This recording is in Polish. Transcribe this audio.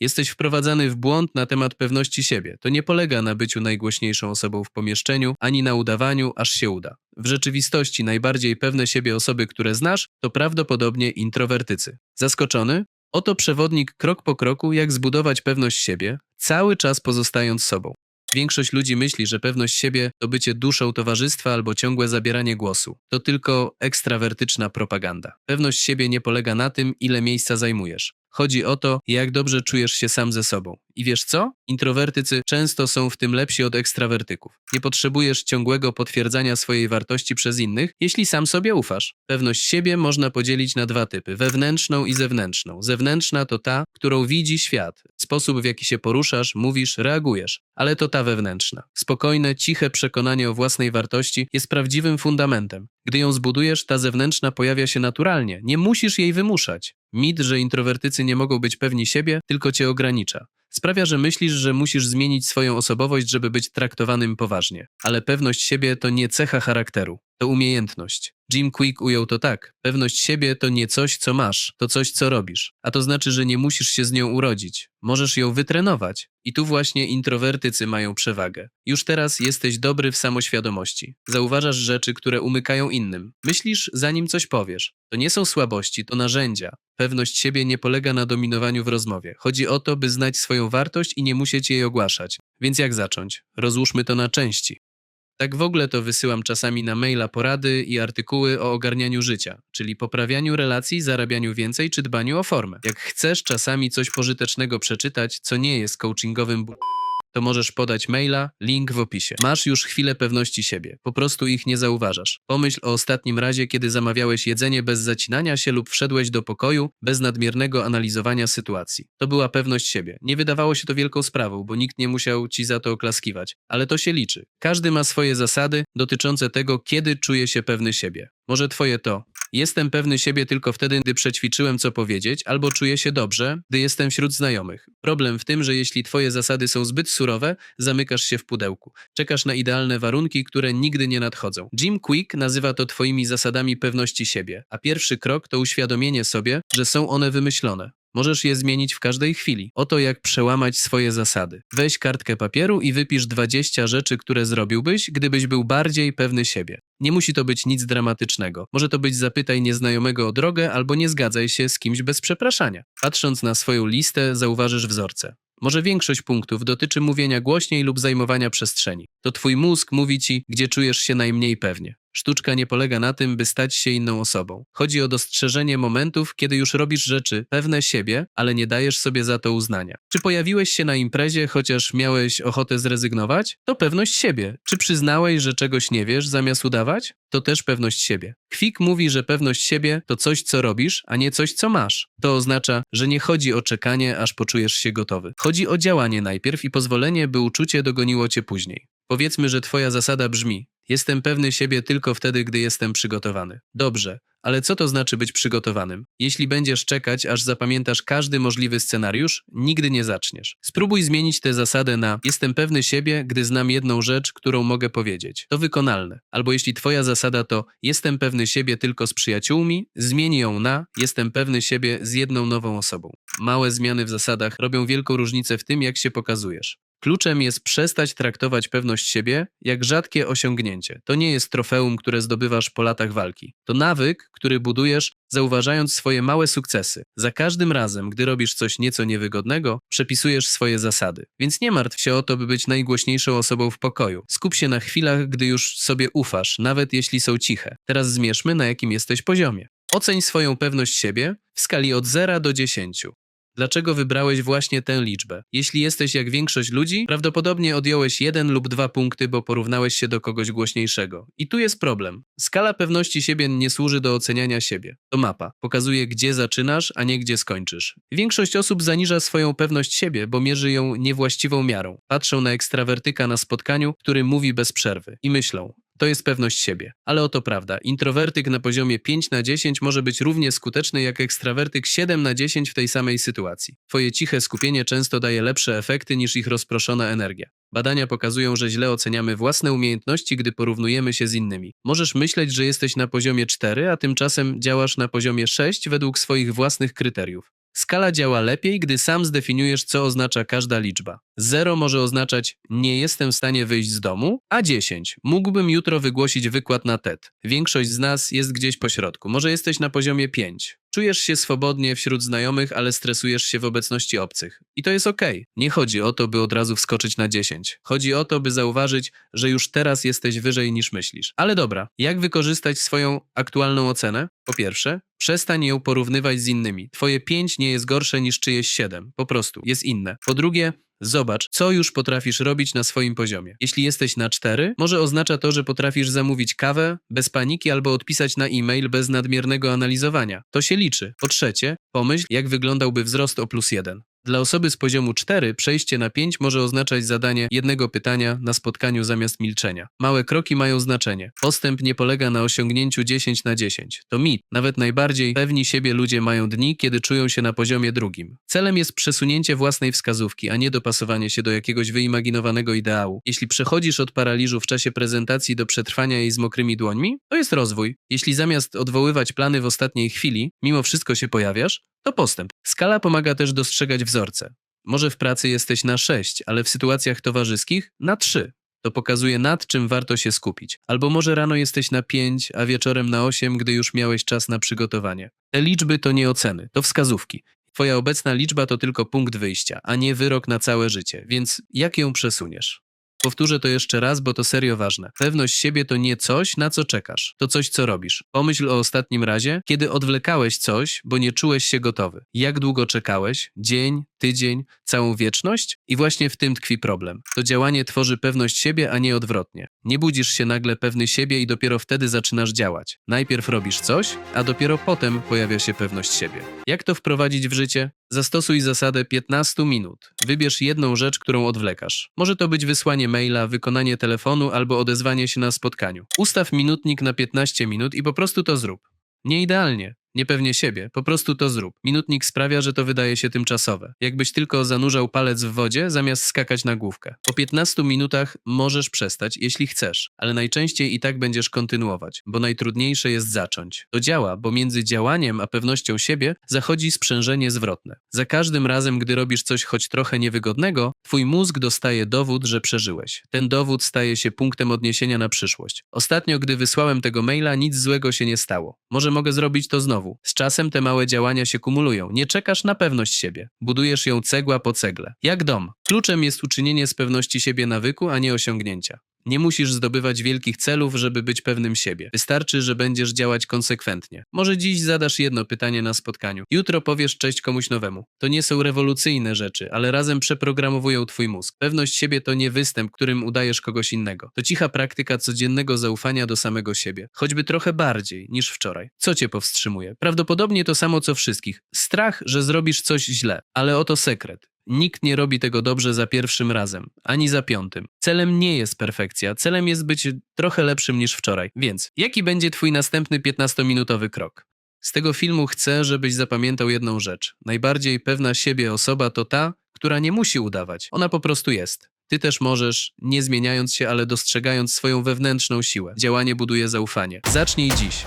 Jesteś wprowadzany w błąd na temat pewności siebie. To nie polega na byciu najgłośniejszą osobą w pomieszczeniu, ani na udawaniu, aż się uda. W rzeczywistości najbardziej pewne siebie osoby, które znasz, to prawdopodobnie introwertycy. Zaskoczony? Oto przewodnik krok po kroku, jak zbudować pewność siebie, cały czas pozostając sobą. Większość ludzi myśli, że pewność siebie to bycie duszą towarzystwa albo ciągłe zabieranie głosu. To tylko ekstrawertyczna propaganda. Pewność siebie nie polega na tym, ile miejsca zajmujesz. Chodzi o to, jak dobrze czujesz się sam ze sobą. I wiesz co? Introwertycy często są w tym lepsi od ekstrawertyków. Nie potrzebujesz ciągłego potwierdzania swojej wartości przez innych, jeśli sam sobie ufasz. Pewność siebie można podzielić na dwa typy: wewnętrzną i zewnętrzną. Zewnętrzna to ta, którą widzi świat, sposób w jaki się poruszasz, mówisz, reagujesz, ale to ta wewnętrzna. Spokojne, ciche przekonanie o własnej wartości jest prawdziwym fundamentem. Gdy ją zbudujesz, ta zewnętrzna pojawia się naturalnie, nie musisz jej wymuszać. Mit, że introwertycy nie mogą być pewni siebie, tylko cię ogranicza. Sprawia, że myślisz, że musisz zmienić swoją osobowość, żeby być traktowanym poważnie. Ale pewność siebie to nie cecha charakteru, to umiejętność. Jim Quick ujął to tak: pewność siebie to nie coś, co masz, to coś, co robisz. A to znaczy, że nie musisz się z nią urodzić. Możesz ją wytrenować. I tu właśnie introwertycy mają przewagę. Już teraz jesteś dobry w samoświadomości. Zauważasz rzeczy, które umykają innym. Myślisz, zanim coś powiesz. To nie są słabości, to narzędzia. Pewność siebie nie polega na dominowaniu w rozmowie. Chodzi o to, by znać swoją wartość i nie musieć jej ogłaszać. Więc jak zacząć? Rozłóżmy to na części. Tak w ogóle to wysyłam czasami na maila porady i artykuły o ogarnianiu życia, czyli poprawianiu relacji, zarabianiu więcej czy dbaniu o formę. Jak chcesz czasami coś pożytecznego przeczytać, co nie jest coachingowym bu- to możesz podać maila, link w opisie. Masz już chwilę pewności siebie, po prostu ich nie zauważasz. Pomyśl o ostatnim razie, kiedy zamawiałeś jedzenie bez zacinania się lub wszedłeś do pokoju bez nadmiernego analizowania sytuacji. To była pewność siebie. Nie wydawało się to wielką sprawą, bo nikt nie musiał ci za to oklaskiwać, ale to się liczy. Każdy ma swoje zasady dotyczące tego, kiedy czuje się pewny siebie. Może twoje to Jestem pewny siebie tylko wtedy, gdy przećwiczyłem co powiedzieć, albo czuję się dobrze, gdy jestem wśród znajomych. Problem w tym, że jeśli twoje zasady są zbyt surowe, zamykasz się w pudełku. Czekasz na idealne warunki, które nigdy nie nadchodzą. Jim Quick nazywa to twoimi zasadami pewności siebie, a pierwszy krok to uświadomienie sobie, że są one wymyślone. Możesz je zmienić w każdej chwili. Oto jak przełamać swoje zasady. Weź kartkę papieru i wypisz 20 rzeczy, które zrobiłbyś, gdybyś był bardziej pewny siebie. Nie musi to być nic dramatycznego. Może to być zapytaj nieznajomego o drogę albo nie zgadzaj się z kimś bez przepraszania. Patrząc na swoją listę, zauważysz wzorce. Może większość punktów dotyczy mówienia głośniej lub zajmowania przestrzeni. To twój mózg mówi ci, gdzie czujesz się najmniej pewnie. Sztuczka nie polega na tym, by stać się inną osobą. Chodzi o dostrzeżenie momentów, kiedy już robisz rzeczy pewne siebie, ale nie dajesz sobie za to uznania. Czy pojawiłeś się na imprezie, chociaż miałeś ochotę zrezygnować? To pewność siebie. Czy przyznałeś, że czegoś nie wiesz, zamiast udawać? To też pewność siebie. Kwik mówi, że pewność siebie to coś, co robisz, a nie coś, co masz. To oznacza, że nie chodzi o czekanie, aż poczujesz się gotowy. Chodzi o działanie najpierw i pozwolenie, by uczucie dogoniło cię później. Powiedzmy, że twoja zasada brzmi: Jestem pewny siebie tylko wtedy, gdy jestem przygotowany. Dobrze, ale co to znaczy być przygotowanym? Jeśli będziesz czekać, aż zapamiętasz każdy możliwy scenariusz, nigdy nie zaczniesz. Spróbuj zmienić tę zasadę na jestem pewny siebie, gdy znam jedną rzecz, którą mogę powiedzieć. To wykonalne. Albo jeśli twoja zasada to jestem pewny siebie tylko z przyjaciółmi, zmień ją na jestem pewny siebie z jedną nową osobą. Małe zmiany w zasadach robią wielką różnicę w tym, jak się pokazujesz. Kluczem jest przestać traktować pewność siebie jak rzadkie osiągnięcie. To nie jest trofeum, które zdobywasz po latach walki. To nawyk, który budujesz, zauważając swoje małe sukcesy. Za każdym razem, gdy robisz coś nieco niewygodnego, przepisujesz swoje zasady. Więc nie martw się o to, by być najgłośniejszą osobą w pokoju. Skup się na chwilach, gdy już sobie ufasz, nawet jeśli są ciche. Teraz zmierzmy, na jakim jesteś poziomie. Oceń swoją pewność siebie w skali od 0 do 10. Dlaczego wybrałeś właśnie tę liczbę? Jeśli jesteś jak większość ludzi, prawdopodobnie odjąłeś jeden lub dwa punkty, bo porównałeś się do kogoś głośniejszego. I tu jest problem. Skala pewności siebie nie służy do oceniania siebie. To mapa. Pokazuje, gdzie zaczynasz, a nie gdzie skończysz. Większość osób zaniża swoją pewność siebie, bo mierzy ją niewłaściwą miarą. Patrzą na ekstrawertyka na spotkaniu, który mówi bez przerwy i myślą, to jest pewność siebie. Ale oto prawda. Introwertyk na poziomie 5 na 10 może być równie skuteczny jak ekstrawertyk 7 na 10 w tej samej sytuacji. Twoje ciche skupienie często daje lepsze efekty niż ich rozproszona energia. Badania pokazują, że źle oceniamy własne umiejętności, gdy porównujemy się z innymi. Możesz myśleć, że jesteś na poziomie 4, a tymczasem działasz na poziomie 6 według swoich własnych kryteriów. Skala działa lepiej, gdy sam zdefiniujesz, co oznacza każda liczba. 0 może oznaczać nie jestem w stanie wyjść z domu, a 10 mógłbym jutro wygłosić wykład na TED. Większość z nas jest gdzieś po środku. Może jesteś na poziomie 5. Czujesz się swobodnie wśród znajomych, ale stresujesz się w obecności obcych. I to jest okej. Nie chodzi o to, by od razu wskoczyć na 10. Chodzi o to, by zauważyć, że już teraz jesteś wyżej niż myślisz. Ale dobra, jak wykorzystać swoją aktualną ocenę? Po pierwsze, przestań ją porównywać z innymi. Twoje 5 nie jest gorsze niż czyjeś 7. Po prostu, jest inne. Po drugie, Zobacz, co już potrafisz robić na swoim poziomie. Jeśli jesteś na 4, może oznacza to, że potrafisz zamówić kawę bez paniki albo odpisać na e-mail bez nadmiernego analizowania. To się liczy. Po trzecie, pomyśl, jak wyglądałby wzrost o plus 1. Dla osoby z poziomu 4 przejście na 5 może oznaczać zadanie jednego pytania na spotkaniu zamiast milczenia. Małe kroki mają znaczenie. Postęp nie polega na osiągnięciu 10 na 10. To mit. Nawet najbardziej pewni siebie ludzie mają dni, kiedy czują się na poziomie drugim. Celem jest przesunięcie własnej wskazówki, a nie dopasowanie się do jakiegoś wyimaginowanego ideału. Jeśli przechodzisz od paraliżu w czasie prezentacji do przetrwania jej z mokrymi dłońmi, to jest rozwój. Jeśli zamiast odwoływać plany w ostatniej chwili, mimo wszystko się pojawiasz, to postęp. Skala pomaga też dostrzegać wzorce. Może w pracy jesteś na 6, ale w sytuacjach towarzyskich na 3. To pokazuje nad czym warto się skupić. Albo może rano jesteś na 5, a wieczorem na 8, gdy już miałeś czas na przygotowanie. Te liczby to nie oceny, to wskazówki. Twoja obecna liczba to tylko punkt wyjścia, a nie wyrok na całe życie, więc jak ją przesuniesz? Powtórzę to jeszcze raz, bo to serio ważne. Pewność siebie to nie coś, na co czekasz. To coś, co robisz. Pomyśl o ostatnim razie, kiedy odwlekałeś coś, bo nie czułeś się gotowy. Jak długo czekałeś? Dzień, tydzień, całą wieczność? I właśnie w tym tkwi problem. To działanie tworzy pewność siebie, a nie odwrotnie. Nie budzisz się nagle pewny siebie i dopiero wtedy zaczynasz działać. Najpierw robisz coś, a dopiero potem pojawia się pewność siebie. Jak to wprowadzić w życie? Zastosuj zasadę 15 minut. Wybierz jedną rzecz, którą odwlekasz. Może to być wysłanie maila, wykonanie telefonu albo odezwanie się na spotkaniu. Ustaw minutnik na 15 minut i po prostu to zrób. Nie idealnie, niepewnie siebie, po prostu to zrób. Minutnik sprawia, że to wydaje się tymczasowe. Jakbyś tylko zanurzał palec w wodzie, zamiast skakać na główkę. Po 15 minutach możesz przestać, jeśli chcesz, ale najczęściej i tak będziesz kontynuować, bo najtrudniejsze jest zacząć. To działa, bo między działaniem a pewnością siebie zachodzi sprzężenie zwrotne. Za każdym razem, gdy robisz coś choć trochę niewygodnego, twój mózg dostaje dowód, że przeżyłeś. Ten dowód staje się punktem odniesienia na przyszłość. Ostatnio, gdy wysłałem tego maila, nic złego się nie stało. Może mogę zrobić to znowu. Z czasem te małe działania się kumulują. Nie czekasz na pewność siebie. Budujesz ją cegła po cegle. Jak dom. Kluczem jest uczynienie z pewności siebie nawyku, a nie osiągnięcia. Nie musisz zdobywać wielkich celów, żeby być pewnym siebie. Wystarczy, że będziesz działać konsekwentnie. Może dziś zadasz jedno pytanie na spotkaniu. Jutro powiesz cześć komuś nowemu. To nie są rewolucyjne rzeczy, ale razem przeprogramowują twój mózg. Pewność siebie to nie występ, którym udajesz kogoś innego. To cicha praktyka codziennego zaufania do samego siebie. Choćby trochę bardziej niż wczoraj. Co cię powstrzymuje? Prawdopodobnie to samo co wszystkich. Strach, że zrobisz coś źle. Ale oto sekret. Nikt nie robi tego dobrze za pierwszym razem, ani za piątym. Celem nie jest perfekcja, celem jest być trochę lepszym niż wczoraj. Więc, jaki będzie Twój następny 15-minutowy krok? Z tego filmu chcę, żebyś zapamiętał jedną rzecz. Najbardziej pewna siebie osoba to ta, która nie musi udawać. Ona po prostu jest. Ty też możesz, nie zmieniając się, ale dostrzegając swoją wewnętrzną siłę. Działanie buduje zaufanie. Zacznij dziś.